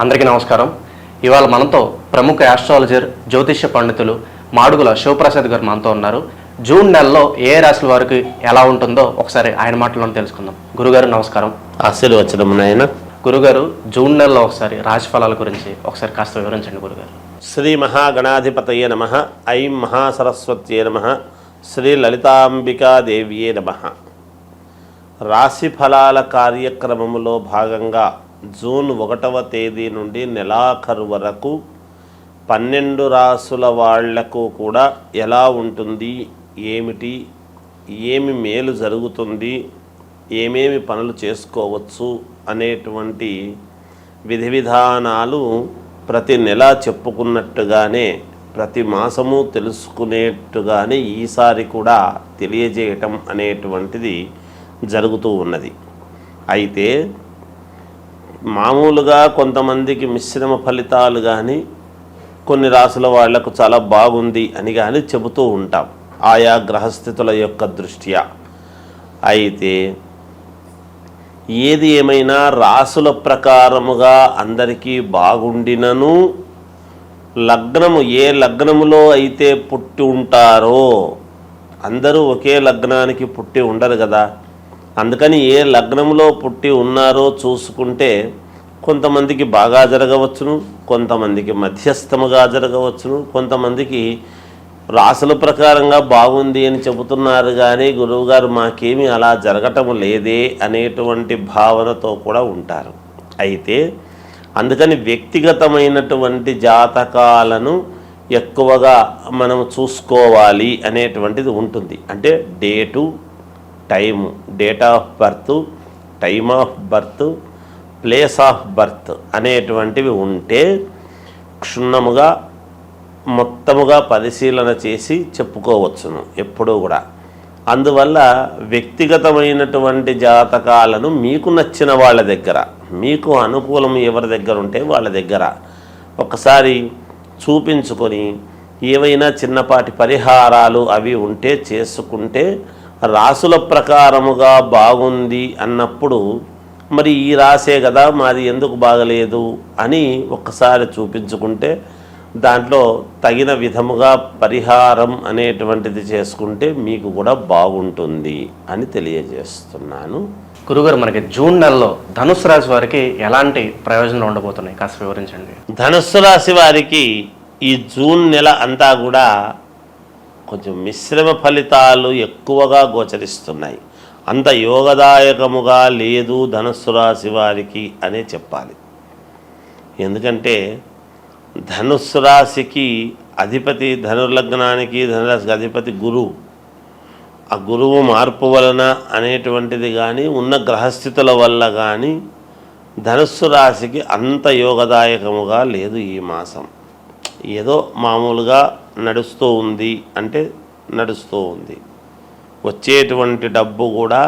అందరికీ నమస్కారం. ఇవాళ మనతో ప్రముఖ ఆస్ట్రాలజర్ జ్యోతిష్య పండితులు మాడుగుల శివప్రసాద్ గారు మనతో ఉన్నారు. జూన్ నెలలో ఏ రాశుల వారికి ఎలా ఉంటుందో ఒకసారి ఆయన మాటలను తెలుసుకుందాం. గురుగారు నమస్కారం. ఆశీర్వచనం నాయన. గురుగారు జూన్ నెలలో ఒకసారి రాశి ఫలాల గురించి ఒకసారి కాస్త వివరించండి గురుగారు. శ్రీ మహాగణాధిపతయే నమ. ఐం మహాసరస్వత్యే నమ. శ్రీ లలితాంబికాదేవియే నమ. రాశి ఫలాల కార్యక్రమములో భాగంగా జూన్ ఒకటవ తేదీ నుండి నెలాఖరు వరకు పన్నెండు రాసుల వాళ్ళకు కూడా ఎలా ఉంటుంది ఏమిటి ఏమి మేలు జరుగుతుంది ఏమేమి పనులు చేసుకోవచ్చు అనేటువంటి విధి విధానాలు ప్రతి నెల చెప్పుకున్నట్టుగానే ప్రతి మాసము తెలుసుకునేట్టుగానే ఈసారి కూడా తెలియజేయటం అనేటువంటిది జరుగుతూ ఉన్నది. అయితే మామూలుగా కొంతమందికి మిశ్రమ ఫలితాలు కానీ కొన్ని రాసుల వాళ్ళకు చాలా బాగుంది అని కానీ చెబుతూ ఉంటాం. ఆయా గ్రహస్థితుల యొక్క దృష్ట్యా. అయితే ఏది ఏమైనా రాసుల ప్రకారముగా అందరికీ బాగుండినను లగ్నము ఏ లగ్నములో అయితే పుట్టి ఉంటారో అందరూ ఒకే లగ్నానికి పుట్టి ఉండరు కదా. అందుకని ఏ లగ్నంలో పుట్టి ఉన్నారో చూసుకుంటే కొంతమందికి బాగా జరగవచ్చును కొంతమందికి మధ్యస్థముగా జరగవచ్చును కొంతమందికి రాసుల ప్రకారంగా బాగుంది అని చెబుతున్నారు కానీ గురువుగారు మాకేమీ అలా జరగటం లేదే అనేటువంటి భావనతో కూడా ఉంటారు. అయితే అందుకని వ్యక్తిగతమైనటువంటి జాతకాలను ఎక్కువగా మనం చూసుకోవాలి అనేటువంటిది ఉంటుంది. అంటే date time date of birth time of birth place of birth అనేటువంటివి ఉంటే క్షుణ్ణముగా మొత్తముగా పరిశీలన చేసి చెప్పుకోవచ్చును ఎప్పుడూ కూడా. అందువల్ల వ్యక్తిగతమైనటువంటి జాతకాలను మీకు నచ్చిన వాళ్ళ దగ్గర మీకు అనుకూలం ఎవరి దగ్గర ఉంటే వాళ్ళ దగ్గర ఒకసారి చూపించుకొని ఏవైనా చిన్నపాటి పరిహారాలు అవి ఉంటే చేసుకుంటే రాసుల ప్రకారముగా బాగుంది అన్నప్పుడు మరి ఈ రాసే కదా మాది ఎందుకు బాగలేదు అని ఒక్కసారి చూపించుకుంటే దాంట్లో తగిన విధముగా పరిహారం అనేటువంటిది చేసుకుంటే మీకు కూడా బాగుంటుంది అని తెలియజేస్తున్నాను. గురుగారు మనకి జూన్ నెలలో ధనుసు రాశి వారికి ఎలాంటి ప్రయోజనాలు ఉండబోతున్నాయి? కాస్త వివరించండి. ధనుస్సు రాశి వారికి ఈ జూన్ నెల అంతా కూడా కొంచెం మిశ్రమ ఫలితాలు ఎక్కువగా గోచరిస్తున్నాయి. అంత యోగదాయకముగా లేదు ధనుస్సు రాశి వారికి అనే చెప్పాలి. ఎందుకంటే ధనుస్సు రాశికి అధిపతి ధనుర్లగ్నానికి ధనురాశికి అధిపతి గురువు. ఆ గురువు మార్పు వలన అనేటువంటిది కానీ ఉన్న గ్రహస్థితుల వల్ల కానీ ధనుస్సు రాశికి అంత యోగదాయకముగా లేదు ఈ మాసం. ఏదో మామూలుగా నడుస్తూ ఉంది అంటే నడుస్తూ ఉంది. వచ్చేటువంటి డబ్బు కూడా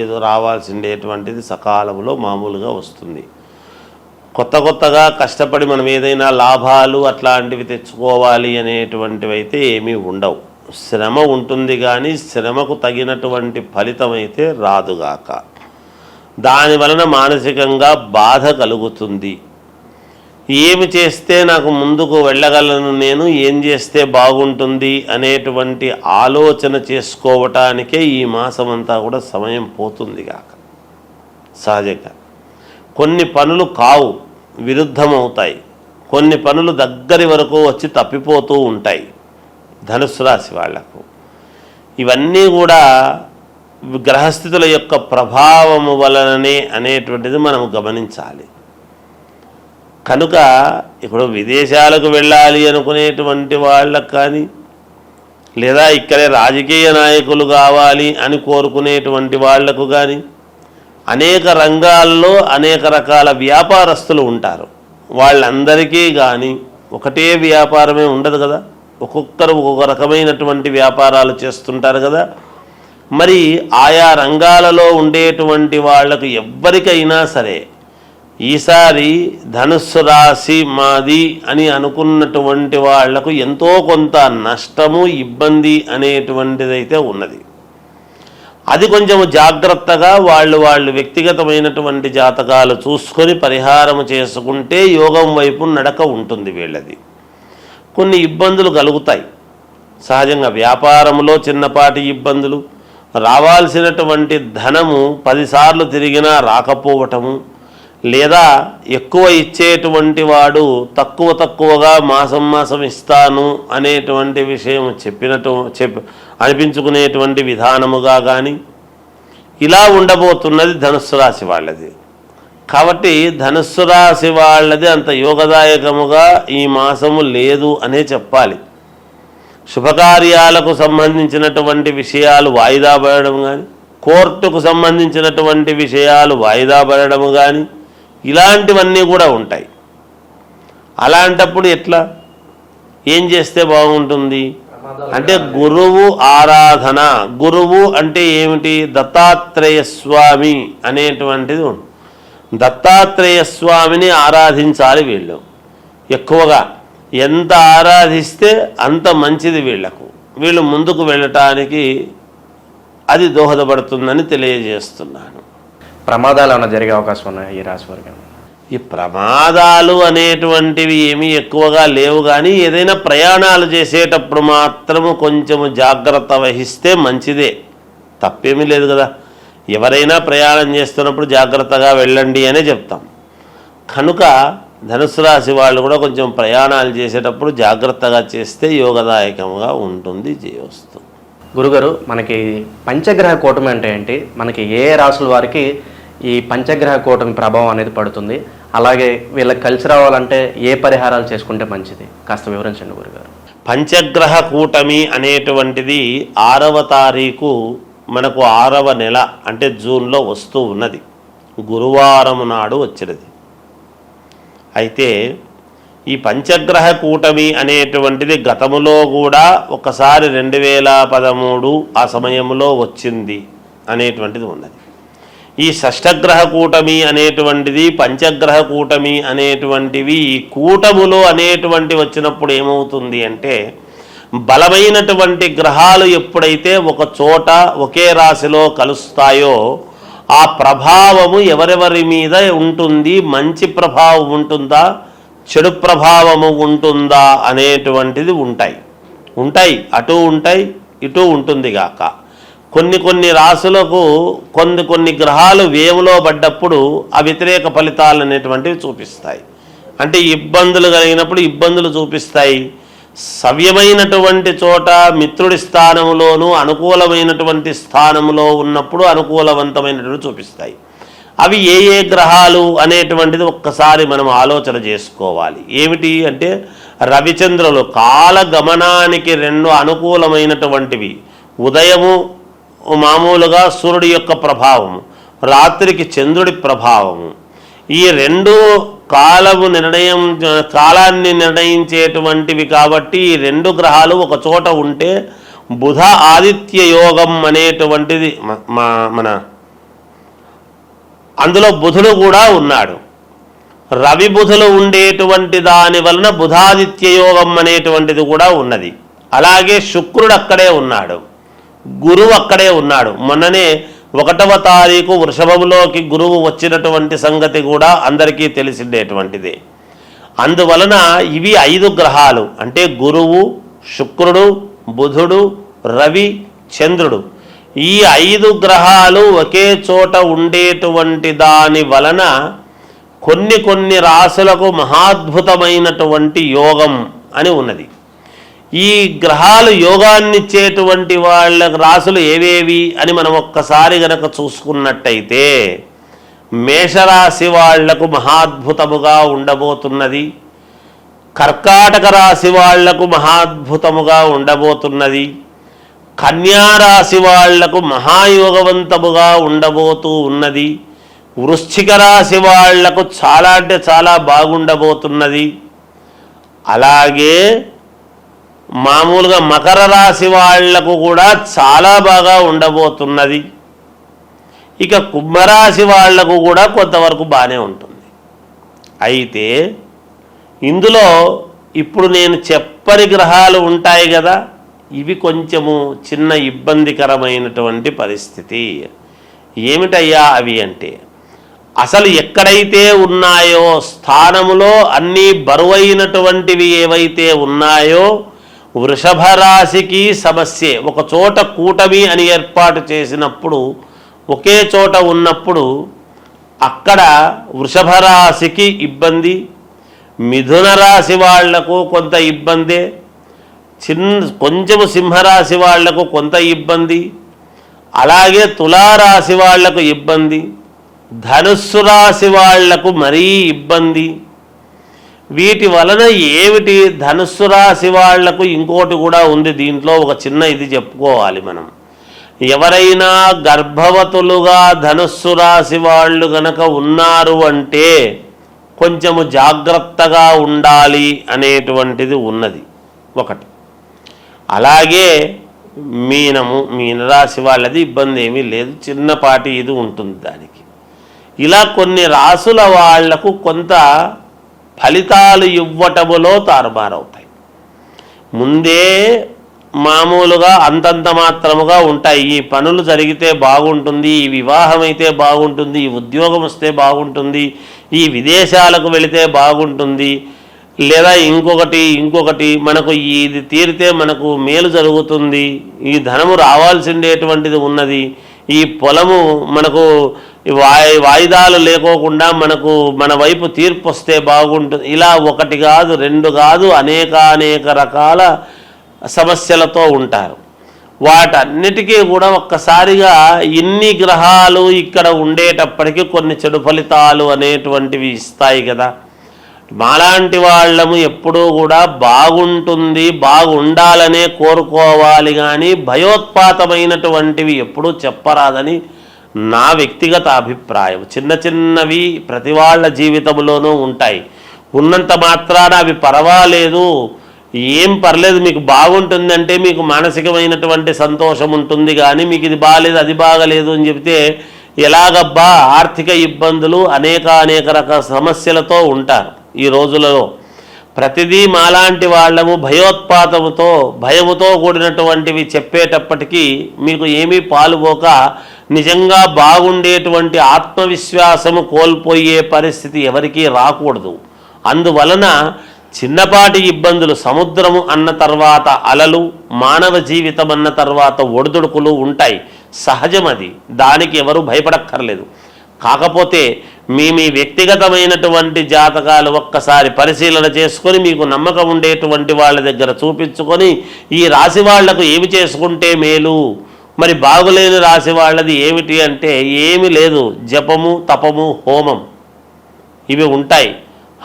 ఏదో రావాల్సిండేటువంటిది సకాలంలో మామూలుగా వస్తుంది. కొత్త కొత్తగా కష్టపడి మనం ఏదైనా లాభాలు అట్లాంటివి తెచ్చుకోవాలి అనేటువంటివి అయితే ఏమీ ఉండవు. శ్రమ ఉంటుంది కానీ శ్రమకు తగినటువంటి ఫలితం అయితే రాదుగాక. దాని వలన మానసికంగా బాధ కలుగుతుంది. ఏమి చేస్తే నాకు ముందుకు వెళ్ళగలను నేను? ఏం చేస్తే బాగుంటుంది? అనేటువంటి ఆలోచన చేసుకోవటానికే ఈ మాసం అంతా కూడా సమయం పోతుంది కాక సహజంగా. కొన్ని పనులు కావు విరుద్ధమవుతాయి. కొన్ని పనులు దగ్గరి వరకు వచ్చి తప్పిపోతూ ఉంటాయి ధనుసు రాశి వాళ్ళకు. ఇవన్నీ కూడా గ్రహస్థితుల యొక్క ప్రభావము వలననే అనేటువంటిది మనం గమనించాలి. కనుక ఇప్పుడు విదేశాలకు వెళ్ళాలి అనుకునేటువంటి వాళ్ళకు కానీ లేదా ఇక్కడే రాజకీయ నాయకులు కావాలి అని కోరుకునేటువంటి వాళ్ళకు కానీ అనేక రంగాల్లో అనేక రకాల వ్యాపారస్తులు ఉంటారు. వాళ్ళందరికీ కానీ ఒకటే వ్యాపారమే ఉండదు కదా. ఒక్కొక్కరు ఒక్కొక్క రకమైనటువంటి వ్యాపారాలు చేస్తుంటారు కదా. మరి ఆయా రంగాలలో ఉండేటువంటి వాళ్ళకు ఎవ్వరికైనా సరే ఈసారి ధనుస్సు రాశి మాది అని అనుకున్నటువంటి వాళ్ళకు ఎంతో కొంత నష్టము ఇబ్బంది అనేటువంటిదైతే ఉన్నది. అది కొంచెం జాగ్రత్తగా వాళ్ళు వాళ్ళు వ్యక్తిగతమైనటువంటి జాతకాలు చూసుకొని పరిహారం చేసుకుంటే యోగం వైపు నడక ఉంటుంది వీళ్ళది. కొన్ని ఇబ్బందులు కలుగుతాయి. సహజంగా వ్యాపారంలో చిన్నపాటి ఇబ్బందులు రావాల్సినటువంటి ధనము పదిసార్లు తిరిగినా రాకపోవటము లేదా ఎక్కువ ఇచ్చేటువంటి వాడు తక్కువ తక్కువగా మాసం మాసం ఇస్తాను అనేటువంటి విషయం చెప్పినట్టు చెప్ అనిపించుకునేటువంటి విధానముగా కానీ ఇలా ఉండబోతున్నది ధనుస్సు రాశి వాళ్ళది. కాబట్టి ధనుస్సు రాశి వాళ్ళది అంత యోగదాయకముగా ఈ మాసము లేదు అనే చెప్పాలి. శుభకార్యాలకు సంబంధించినటువంటి విషయాలు వాయిదా పడడం కానీ కోర్టుకు సంబంధించినటువంటి విషయాలు వాయిదా పడడం కానీ ఇలాంటివన్నీ కూడా ఉంటాయి. అలాంటప్పుడు ఎట్లా? ఏం చేస్తే బాగుంటుంది? అంటే గురువు ఆరాధన. గురువు అంటే ఏమిటి? దత్తాత్రేయ స్వామి అనేటువంటిది దత్తాత్రేయ స్వామిని ఆరాధించాలి వీళ్ళు. ఎక్కువగా ఎంత ఆరాధిస్తే అంత మంచిది వీళ్ళకు వీళ్ళు ముందుకు వెళ్ళటానికి అది దోహదపడుతుందని తెలియజేస్తున్నాను. ప్రమాదాలు ఏమైనా జరిగే అవకాశం ఉన్నాయి ఈ రాశి వారికి ఈ ప్రమాదాలు అనేటువంటివి ఏమీ ఎక్కువగా లేవు కానీ ఏదైనా ప్రయాణాలు చేసేటప్పుడు మాత్రము కొంచెము జాగ్రత్త వహిస్తే మంచిదే. తప్పేమీ లేదు కదా. ఎవరైనా ప్రయాణం చేస్తున్నప్పుడు జాగ్రత్తగా వెళ్ళండి అనే చెప్తాం. కనుక ధనుసు రాశి వాళ్ళు కూడా కొంచెం ప్రయాణాలు చేసేటప్పుడు జాగ్రత్తగా చేస్తే యోగదాయకంగా ఉంటుంది జయవస్తు గురుగారు మనకి పంచగ్రహ కూటమి అంటే ఏంటి? మనకి ఏ రాసుల వారికి ఈ పంచగ్రహ కూటమి ప్రభావం అనేది పడుతుంది. అలాగే వీళ్ళకి కలిసి రావాలంటే ఏ పరిహారాలు చేసుకుంటే మంచిది? కాస్త వివరించండి గురుగారు. పంచగ్రహ కూటమి అనేటువంటిది ఆరవ తారీఖు మనకు ఆరవ నెల అంటే జూన్లో వస్తూ ఉన్నది. గురువారం నాడు వచ్చినది. అయితే ఈ పంచగ్రహ కూటమి అనేటువంటిది గతములో కూడా ఒకసారి రెండు వేల పదమూడు ఆ సమయంలో వచ్చింది అనేటువంటిది ఉన్నది. ఈ షష్టగ్రహ కూటమి అనేటువంటిది పంచగ్రహ కూటమి అనేటువంటివి ఈ కూటములో అనేటువంటి వచ్చినప్పుడు ఏమవుతుంది అంటే బలమైనటువంటి గ్రహాలు ఎప్పుడైతే ఒక చోట ఒకే రాశిలో కలుస్తాయో ఆ ప్రభావము ఎవరెవరి మీద ఉంటుంది? మంచి ప్రభావం ఉంటుందా? చెడు ప్రభావము ఉంటుందా? అనేటువంటిది ఉంటాయి. ఉంటాయి. అటు ఉంటాయి ఇటు ఉంటుంది గాక. కొన్ని కొన్ని రాసులకు కొన్ని కొన్ని గ్రహాలు వేములో పడ్డప్పుడు ఆ వ్యతిరేక ఫలితాలు అనేటువంటివి చూపిస్తాయి. అంటే ఇబ్బందులు కలిగినప్పుడు ఇబ్బందులు చూపిస్తాయి. సవ్యమైనటువంటి చోట మిత్రుడి స్థానంలోనూ అనుకూలమైనటువంటి స్థానములో ఉన్నప్పుడు అనుకూలవంతమైనటువంటి చూపిస్తాయి. అవి ఏ ఏ గ్రహాలు అనేటువంటిది ఒక్కసారి మనం ఆలోచన చేసుకోవాలి. ఏమిటి అంటే రవిచంద్రులు కాల గమనానికి రెండు అనుకూలమైనటువంటివి. ఉదయము మామూలుగా సూర్యుడి యొక్క ప్రభావము రాత్రికి చంద్రుడి ప్రభావము. ఈ రెండు కాలము నిర్ణయం కాలాన్ని నిర్ణయించేటువంటివి కాబట్టి ఈ రెండు గ్రహాలు ఒక చోట ఉంటే బుధ ఆదిత్య యోగం అనేటువంటిది మన అందులో బుధుడు కూడా ఉన్నాడు. రవి బుధులు ఉండేటువంటి దాని వలన బుధాదిత్య యోగం అనేటువంటిది కూడా ఉన్నది. అలాగే శుక్రుడు అక్కడే ఉన్నాడు. గురువు అక్కడే ఉన్నాడు. మొన్ననే ఒకటవ తారీఖు వృషభంలోకి గురువు వచ్చినటువంటి సంగతి కూడా అందరికీ తెలిసిండేటువంటిది. అందువలన ఇవి ఐదు గ్రహాలు. అంటే గురువు శుక్రుడు బుధుడు రవి చంద్రుడు. ఈ ఐదు గ్రహాలు ఒకే చోట ఉండేటువంటి దాని వలన కొన్ని కొన్ని రాసులకు మహాద్భుతమైనటువంటి యోగం అని ఉన్నది. ఈ గ్రహాలు యోగాన్నిచ్చేటువంటి వాళ్ళ రాసులు ఏవేవి అని మనం ఒక్కసారి గనక చూసుకున్నట్టయితే మేషరాశి వాళ్ళకు మహాద్భుతముగా ఉండబోతున్నది. కర్కాటక రాశి వాళ్ళకు మహాద్భుతముగా ఉండబోతున్నది. కన్యా రాశి వాళ్ళకు మహాయోగవంతముగా ఉండబోతూ ఉన్నది. వృశ్చిక రాశి వాళ్ళకు చాలా అంటే చాలా బాగుండబోతున్నది. అలాగే మామూలుగా మకర రాశి వాళ్ళకు కూడా చాలా బాగా ఉండబోతున్నది. ఇక కుంభరాశి వాళ్ళకు కూడా కొంతవరకు బాగానే ఉంటుంది. అయితే ఇందులో ఇప్పుడు నేను చెప్పని గ్రహాలు ఉంటాయి కదా ఇవి కొంచెము చిన్న ఇబ్బందికరమైనటువంటి పరిస్థితి. ఏమిటయ్యా అవి అంటే అసలు ఎక్కడైతే ఉన్నాయో స్థానములో అన్నీ బరువైనటువంటివి ఏవైతే ఉన్నాయో వృషభ రాశికి సమస్యే. ఒక చోట కూటమి అని ఏర్పాటు చేసినప్పుడు ఒకే చోట ఉన్నప్పుడు అక్కడ వృషభ రాశికి ఇబ్బంది మిథున రాశి వాళ్ళకు కొంత ఇబ్బందే చిన్న కొంచెము సింహరాశి వాళ్ళకు కొంత ఇబ్బంది అలాగే తులారాశి వాళ్ళకు ఇబ్బంది ధనుస్సు రాశి వాళ్ళకు మరీ ఇబ్బంది. వీటి వలన ఏమిటి ధనుస్సు రాశి వాళ్ళకు ఇంకోటి కూడా ఉంది దీంట్లో ఒక చిన్న ఇది చెప్పుకోవాలి మనం. ఎవరైనా గర్భవతులుగా ధనుస్సు రాశి వాళ్ళు గనక ఉన్నారు అంటే కొంచెము జాగ్రత్తగా ఉండాలి అనేటువంటిది ఉన్నది ఒకటి. అలాగే మీనము మీనరాశి వాళ్ళది ఇబ్బంది ఏమీ లేదు చిన్నపాటి ఇది ఉంటుంది దానికి. ఇలా కొన్ని రాసుల వాళ్ళకు కొంత ఫలితాలు ఇవ్వటములో తారుమారవుతాయి. ముందే మామూలుగా అంతంత మాత్రముగా ఉంటాయి. ఈ పనులు జరిగితే బాగుంటుంది ఈ వివాహం అయితే బాగుంటుంది ఈ ఉద్యోగం వస్తే బాగుంటుంది ఈ విదేశాలకు వెళితే బాగుంటుంది లేదా ఇంకొకటి ఇంకొకటి మనకు ఇది తీరితే మనకు మేలు జరుగుతుంది ఈ ధనము రావాల్సిండేటువంటిది ఉన్నది ఈ పొలము మనకు వాయి వాయిదాలు లేకోకుండా మనకు మన వైపు తీర్పు వస్తే బాగుంటుంది ఇలా ఒకటి కాదు రెండు కాదు అనేక అనేక రకాల సమస్యలతో ఉంటారు. వాటన్నిటికీ కూడా ఒక్కసారిగా ఇన్ని గ్రహాలు ఇక్కడ ఉండేటప్పటికీ కొన్ని చెడు ఫలితాలు అనేటువంటివి ఇస్తాయి కదా. మాలాంటి వాళ్ళము ఎప్పుడూ కూడా బాగుంటుంది బాగుండాలనే కోరుకోవాలి కానీ భయోత్పాతమైనటువంటివి ఎప్పుడూ చెప్పరాదని నా వ్యక్తిగత అభిప్రాయం. చిన్న చిన్నవి ప్రతి వాళ్ళ జీవితంలోనూ ఉంటాయి. ఉన్నంత మాత్రాన అవి పర్వాలేదు. ఏం పర్లేదు మీకు బాగుంటుందంటే మీకు మానసికమైనటువంటి సంతోషం ఉంటుంది కానీ మీకు ఇది బాగాలేదు అది బాగలేదు అని చెప్తే ఎలాగబ్బా ఆర్థిక ఇబ్బందులు అనేక అనేక రకాల సమస్యలతో ఉంటారు. ఈ రోజులలో ప్రతిదీ మాలాంటి వాళ్ళము భయోత్పాతముతో భయముతో కూడినటువంటివి చెప్పేటప్పటికీ మీకు ఏమీ పాలుపోక నిజంగా బాగుండేటువంటి ఆత్మవిశ్వాసము కోల్పోయే పరిస్థితి ఎవరికీ రాకూడదు. అందువలన చిన్నపాటి ఇబ్బందులు సముద్రము అన్న తర్వాత అలలు మానవ జీవితం అన్న తర్వాత ఒడిదుడుకులు ఉంటాయి. సహజం అది దానికి ఎవరు భయపడక్కర్లేదు. కాకపోతే మీ మీ వ్యక్తిగతమైనటువంటి జాతకాలు ఒక్కసారి పరిశీలన చేసుకొని మీకు నమ్మకం ఉండేటువంటి వాళ్ళ దగ్గర చూపించుకొని ఈ రాశి వాళ్ళకు ఏమి చేసుకుంటే మేలు? మరి బాగులేని రాశి వాళ్ళది ఏమిటి అంటే ఏమి లేదు. జపము తపము హోమం. ఇవి ఉంటాయి.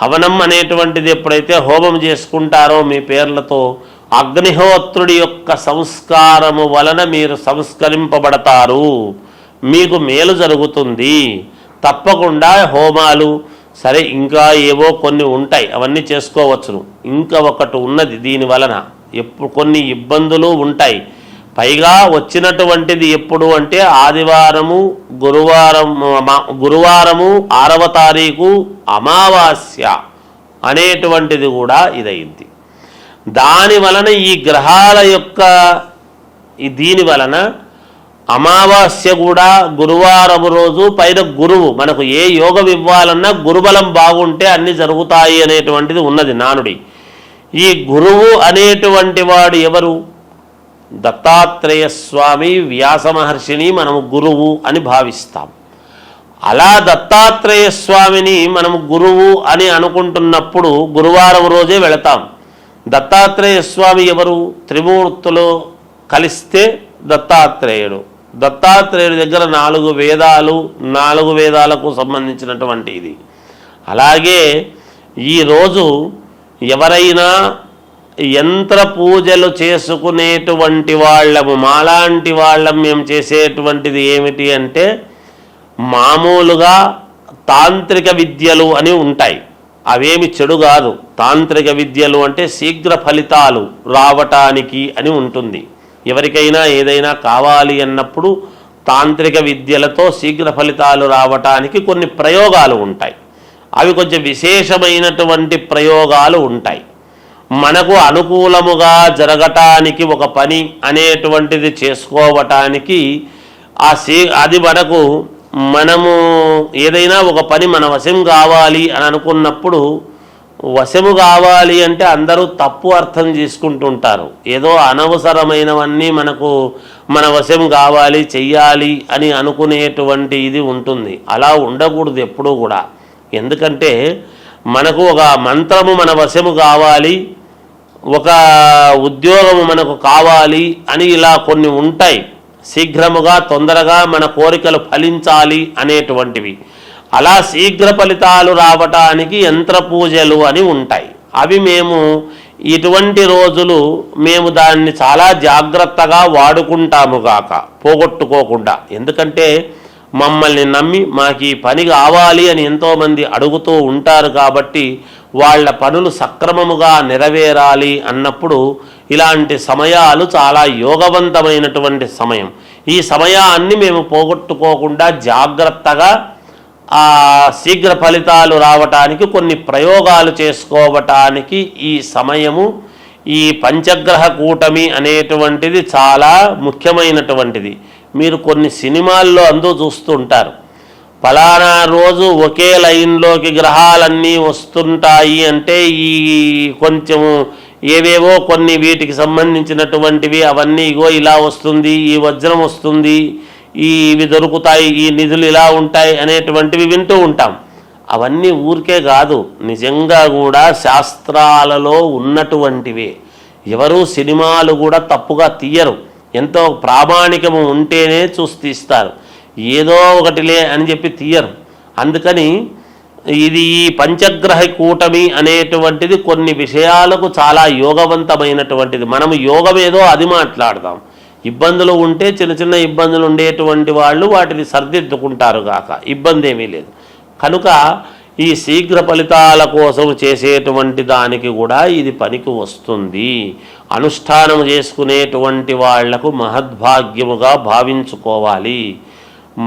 హవనం అనేటువంటిది ఎప్పుడైతే హోమం చేసుకుంటారో మీ పేర్లతో అగ్నిహోత్రుడి యొక్క సంస్కారము వలన మీరు సంస్కరింపబడతారు. మీకు మేలు జరుగుతుంది. తప్పకుండా హోమాలు సరే ఇంకా ఏవో కొన్ని ఉంటాయి. అవన్నీ చేసుకోవచ్చును. ఇంకా ఒకటి ఉన్నది దీని వలన. ఎప్పుడు కొన్ని ఇబ్బందులు ఉంటాయి. పైగా వచ్చినటువంటిది ఎప్పుడు అంటే ఆదివారము గురువారం మా- గురువారము ఆరవ తారీఖు అమావాస్య అనేటువంటిది కూడా ఇదైంది దాని వలన ఈ గ్రహాల యొక్క దీని వలన అమావాస్య కూడా గురువారం రోజు పైన గురువు. మనకు ఏ యోగం ఇవ్వాలన్నా గురుబలం బాగుంటే అన్ని జరుగుతాయి అనేటువంటిది ఉన్నది నానుడి. ఈ గురువు అనేటువంటి వాడు ఎవరు? దత్తాత్రేయ స్వామి వ్యాస మహర్షిని మనము గురువు అని భావిస్తాం. అలా దత్తాత్రేయ స్వామిని మనము గురువు అని అనుకుంటున్నప్పుడు గురువారం రోజే వెళతాం. దత్తాత్రేయ స్వామి ఎవరు? త్రిమూర్తులు కలిస్తే దత్తాత్రేయుడు. దత్తాత్రేయుడి దగ్గర నాలుగు వేదాలు నాలుగు వేదాలకు సంబంధించినటువంటి ఇది. అలాగే ఈరోజు ఎవరైనా యంత్ర పూజలు చేసుకునేటువంటి వాళ్ళము మాలాంటి వాళ్ళం మేము చేసేటువంటిది ఏమిటి అంటే మామూలుగా తాంత్రిక విద్యలు అని ఉంటాయి. అవేమి చెడు కాదు. తాంత్రిక విద్యలు అంటే శీఘ్ర ఫలితాలు రావటానికి అని ఉంటుంది. ఎవరికైనా ఏదైనా కావాలి అన్నప్పుడు తాంత్రిక విద్యలతో శీఘ్ర ఫలితాలు రావటానికి కొన్ని ప్రయోగాలు ఉంటాయి. అవి కొంచెం విశేషమైనటువంటి ప్రయోగాలు ఉంటాయి. మనకు అనుకూలముగా జరగటానికి ఒక పని అనేటువంటిది చేసుకోవటానికి ఆ సీ అది మనకు మనము ఏదైనా ఒక పని మన వశం కావాలి అని అనుకున్నప్పుడు వశము కావాలి అంటే అందరూ తప్పు అర్థం చేసుకుంటుంటారు. ఏదో అనవసరమైనవన్నీ మనకు మన వశం కావాలి చెయ్యాలి అని అనుకునేటువంటి ఇది ఉంటుంది. అలా ఉండకూడదు ఎప్పుడూ కూడా. ఎందుకంటే మనకు ఒక మంత్రము మన వశము కావాలి ఒక ఉద్యోగము మనకు కావాలి అని ఇలా కొన్ని ఉంటాయి. శీఘ్రముగా తొందరగా మన కోరికలు ఫలించాలి అనేటువంటివి. అలా శీఘ్ర ఫలితాలు రావటానికి యంత్ర పూజలు అని ఉంటాయి. అవి మేము ఇటువంటి రోజులు మేము దాన్ని చాలా జాగ్రత్తగా వాడుకుంటాము గాక. పోగొట్టుకోకుండా. ఎందుకంటే మమ్మల్ని నమ్మి మాకు ఈ పని కావాలి అని ఎంతోమంది అడుగుతూ ఉంటారు కాబట్టి వాళ్ళ పనులు సక్రమముగా నెరవేరాలి అన్నప్పుడు ఇలాంటి సమయాలు చాలా యోగవంతమైనటువంటి సమయం. ఈ సమయాన్ని మేము పోగొట్టుకోకుండా జాగ్రత్తగా ఆ శీఘ్ర ఫలితాలు రావటానికి కొన్ని ప్రయోగాలు చేసుకోవటానికి ఈ సమయము ఈ పంచగ్రహ కూటమి అనేటువంటిది చాలా ముఖ్యమైనటువంటిది. మీరు కొన్ని సినిమాల్లో అందరూ చూస్తుంటారు. ఫలానా రోజు ఒకే లైన్లోకి గ్రహాలన్నీ వస్తుంటాయి అంటే ఈ కొంచెము ఏవేవో కొన్ని వీటికి సంబంధించినటువంటివి అవన్నీ ఇగో ఇలా వస్తుంది ఈ వజ్రం వస్తుంది ఈ ఇవి దొరుకుతాయి ఈ నిధులు ఇలా ఉంటాయి అనేటువంటివి వింటూ ఉంటాం. అవన్నీ ఊరికే కాదు నిజంగా కూడా శాస్త్రాలలో ఉన్నటువంటివి. ఎవరు సినిమాలు కూడా తప్పుగా తీయరు. ఎంతో ప్రామాణికము ఉంటేనే చూసి తీస్తారు. ఏదో ఒకటిలే అని చెప్పి తీయరు. అందుకని ఇది ఈ పంచగ్రహ కూటమి అనేటువంటిది కొన్ని విషయాలకు చాలా యోగవంతమైనటువంటిది. మనము యోగం ఏదో అది మాట్లాడదాం. ఇబ్బందులు ఉంటే చిన్న చిన్న ఇబ్బందులు ఉండేటువంటి వాళ్ళు వాటిని సరిదిద్దుకుంటారు కాక ఇబ్బంది ఏమీ లేదు. కనుక ఈ శీఘ్ర ఫలితాల కోసం చేసేటువంటి దానికి కూడా ఇది పనికి వస్తుంది. అనుష్ఠానం చేసుకునేటువంటి వాళ్ళకు మహద్భాగ్యముగా భావించుకోవాలి.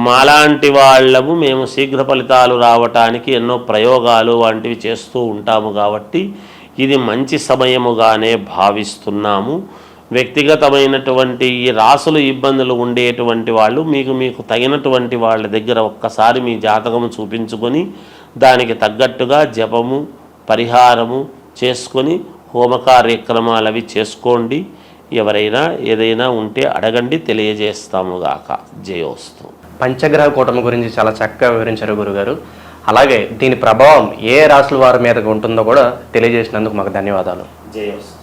మాలాంటి వాళ్ళము మేము శీఘ్ర ఫలితాలు రావటానికి ఎన్నో ప్రయోగాలు వంటివి చేస్తూ ఉంటాము కాబట్టి ఇది మంచి సమయముగానే భావిస్తున్నాము. వ్యక్తిగతమైనటువంటి ఈ రాసులు ఇబ్బందులు ఉండేటువంటి వాళ్ళు మీకు మీకు తగినటువంటి వాళ్ళ దగ్గర ఒక్కసారి మీ జాతకము చూపించుకొని దానికి తగ్గట్టుగా జపము పరిహారము చేసుకొని హోమ కార్యక్రమాలు అవి చేసుకోండి. ఎవరైనా ఏదైనా ఉంటే అడగండి తెలియజేస్తాము గాక. జయోస్తు. పంచగ్రహ కూటమి గురించి చాలా చక్కగా వివరించారు గురుగారు. అలాగే దీని ప్రభావం ఏ రాశుల వారి మీద ఉంటుందో కూడా తెలియజేసినందుకు మాకు ధన్యవాదాలు. జయోస్తు.